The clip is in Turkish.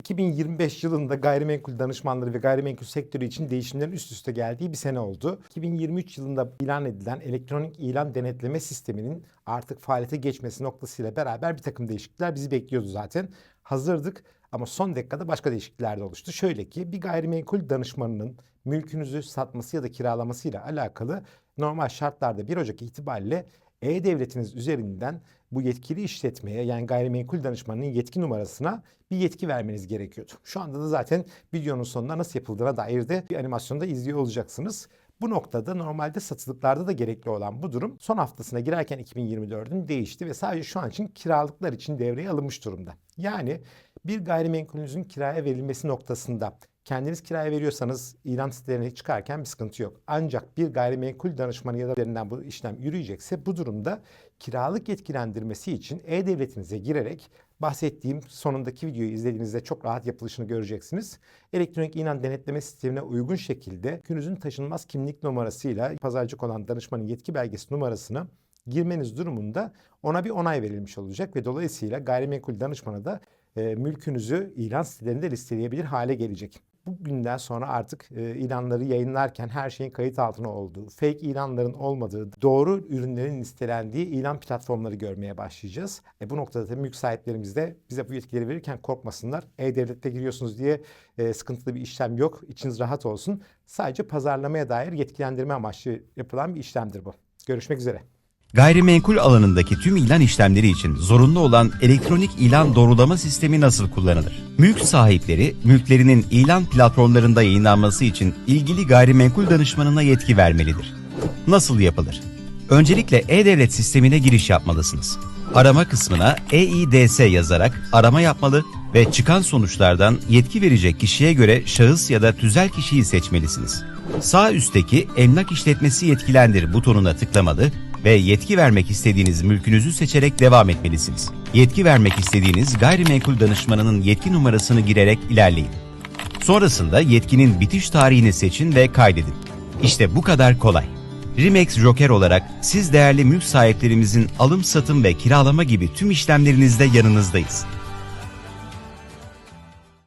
2025 yılında gayrimenkul danışmanları ve gayrimenkul sektörü için değişimlerin üst üste geldiği bir sene oldu. 2023 yılında ilan edilen elektronik ilan denetleme sisteminin artık faaliyete geçmesi noktasıyla beraber bir takım değişiklikler bizi bekliyordu zaten. Hazırdık ama son dakikada başka değişiklikler de oluştu. Şöyle ki bir gayrimenkul danışmanının mülkünüzü satması ya da kiralamasıyla alakalı normal şartlarda 1 Ocak itibariyle e-Devletiniz üzerinden bu yetkili işletmeye yani gayrimenkul danışmanının yetki numarasına bir yetki vermeniz gerekiyordu. Şu anda da zaten videonun sonunda nasıl yapıldığına dair de bir animasyonda izliyor olacaksınız. Bu noktada normalde satılıklarda da gerekli olan bu durum son haftasına girerken 2024'ün değişti ve sadece şu an için kiralıklar için devreye alınmış durumda. Yani bir gayrimenkulünüzün kiraya verilmesi noktasında kendiniz kiraya veriyorsanız ilan sitelerine çıkarken bir sıkıntı yok. Ancak bir gayrimenkul danışmanı ya da üzerinden bu işlem yürüyecekse bu durumda kiralık yetkilendirmesi için e-devletinize girerek bahsettiğim sonundaki videoyu izlediğinizde çok rahat yapılışını göreceksiniz. Elektronik ilan denetleme sistemine uygun şekilde yükünüzün taşınmaz kimlik numarasıyla pazarcık olan danışmanın yetki belgesi numarasını girmeniz durumunda ona bir onay verilmiş olacak ve dolayısıyla gayrimenkul danışmanı da e, mülkünüzü ilan sitelerinde listeleyebilir hale gelecek. Bugünden sonra artık e, ilanları yayınlarken her şeyin kayıt altına olduğu, fake ilanların olmadığı, doğru ürünlerin listelendiği ilan platformları görmeye başlayacağız. E, bu noktada da mülk sahiplerimiz de bize bu yetkileri verirken korkmasınlar. E-Devlet'te giriyorsunuz diye e, sıkıntılı bir işlem yok. İçiniz rahat olsun. Sadece pazarlamaya dair yetkilendirme amaçlı yapılan bir işlemdir bu. Görüşmek üzere. Gayrimenkul alanındaki tüm ilan işlemleri için zorunlu olan elektronik ilan doğrulama sistemi nasıl kullanılır? Mülk sahipleri, mülklerinin ilan platformlarında yayınlanması için ilgili gayrimenkul danışmanına yetki vermelidir. Nasıl yapılır? Öncelikle e-devlet sistemine giriş yapmalısınız. Arama kısmına EIDS yazarak arama yapmalı ve çıkan sonuçlardan yetki verecek kişiye göre şahıs ya da tüzel kişiyi seçmelisiniz. Sağ üstteki emlak işletmesi yetkilendir butonuna tıklamalı ve yetki vermek istediğiniz mülkünüzü seçerek devam etmelisiniz. Yetki vermek istediğiniz gayrimenkul danışmanının yetki numarasını girerek ilerleyin. Sonrasında yetkinin bitiş tarihini seçin ve kaydedin. İşte bu kadar kolay. Rimex Joker olarak siz değerli mülk sahiplerimizin alım satım ve kiralama gibi tüm işlemlerinizde yanınızdayız.